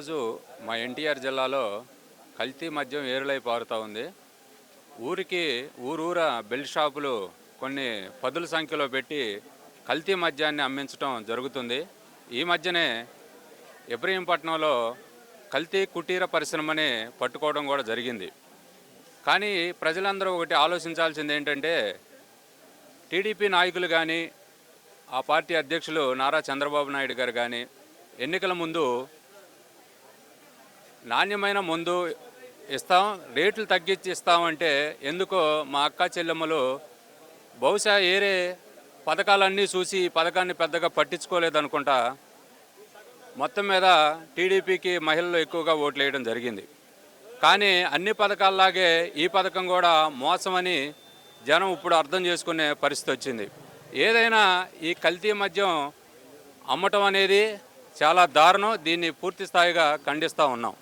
ఈరోజు మా ఎన్టీఆర్ జిల్లాలో కల్తీ మద్యం ఏరులై పారుతూ ఉంది. ఊరికి ఊరూర బెల్ట్ షాపులు కొన్ని పదుల సంఖ్యలో పెట్టి కల్తీ మద్యాన్ని అమ్మించడం జరుగుతుంది. ఈ మధ్యనే ఇబ్రహీంపట్నంలో కల్తీ కుటీర పరిశ్రమని పట్టుకోవడం కూడా జరిగింది. కానీ ప్రజలందరూ ఒకటి ఆలోచించాల్సింది ఏంటంటే టీడీపీ నాయకులు కానీ ఆ పార్టీ అధ్యక్షులు నారా చంద్రబాబు నాయుడు గారు కానీ ఎన్నికల ముందు నాణ్యమైన మందు ఇస్తాం రేట్లు తగ్గించి ఇస్తామంటే ఎందుకో మా అక్క చెల్లెమ్మలు బహుశా ఏరే పథకాలన్నీ చూసి ఈ పథకాన్ని పెద్దగా పట్టించుకోలేదనుకుంటా మొత్తం మీద టీడీపీకి మహిళలు ఎక్కువగా ఓట్లు వేయడం జరిగింది. కానీ అన్ని పథకాల్లాగే ఈ పథకం కూడా మోసమని జనం ఇప్పుడు అర్థం చేసుకునే పరిస్థితి వచ్చింది. ఏదైనా ఈ కల్తీ మద్యం అమ్మటం అనేది చాలా దారుణం. దీన్ని పూర్తి స్థాయిగా ఖండిస్తూ ఉన్నాం.